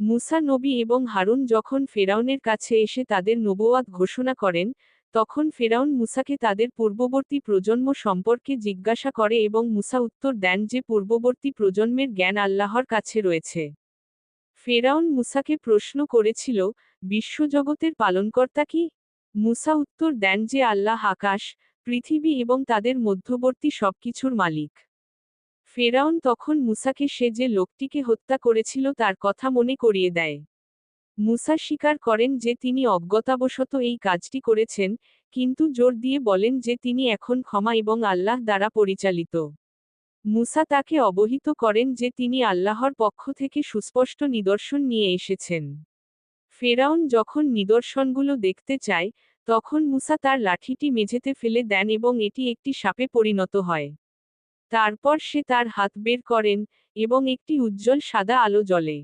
মুসা নবী এবং হারুন যখন ফেরাউনের কাছে এসে তাদের নবুয়াত ঘোষণা করেন, তখন ফেরাউন মুসাকে তাদের পূর্ববর্তী প্রজন্ম সম্পর্কে জিজ্ঞাসা করে এবং মুসা উত্তর দেন যে পূর্ববর্তী প্রজন্মের জ্ঞান আল্লাহর কাছে রয়েছে। ফেরাউন মুসাকে প্রশ্ন করেছিল, বিশ্বজগতের পালনকর্তা কি? মুসা উত্তর দেন যে আল্লাহ আকাশ, পৃথিবী এবং তাদের মধ্যবর্তী সবকিছুর মালিক। ফেরাউন তখন মুসাকে সে যে লোকটিকে হত্যা করেছিল তার কথা মনে করিয়ে দেয়। মুসা স্বীকার করেন যে তিনি অজ্ঞতাবশত এই কাজটি করেছেন, কিন্তু জোর দিয়ে বলেন যে তিনি এখন ক্ষমা এবং আল্লাহ দ্বারা পরিচালিত। মুসা তাকে অবহিত করেন যে তিনি আল্লাহর পক্ষ থেকে সুস্পষ্ট নিদর্শন নিয়ে এসেছেন। ফেরাউন যখন নিদর্শনগুলো দেখতে চায়, তখন মুসা তার লাঠিটি মেঝেতে ফেলে দেন এবং এটি একটি সাপে পরিণত হয়। তারপর সে তার হাত বের করেন এবং একটি উজ্জ্বল সাদা আলো জ্বলে।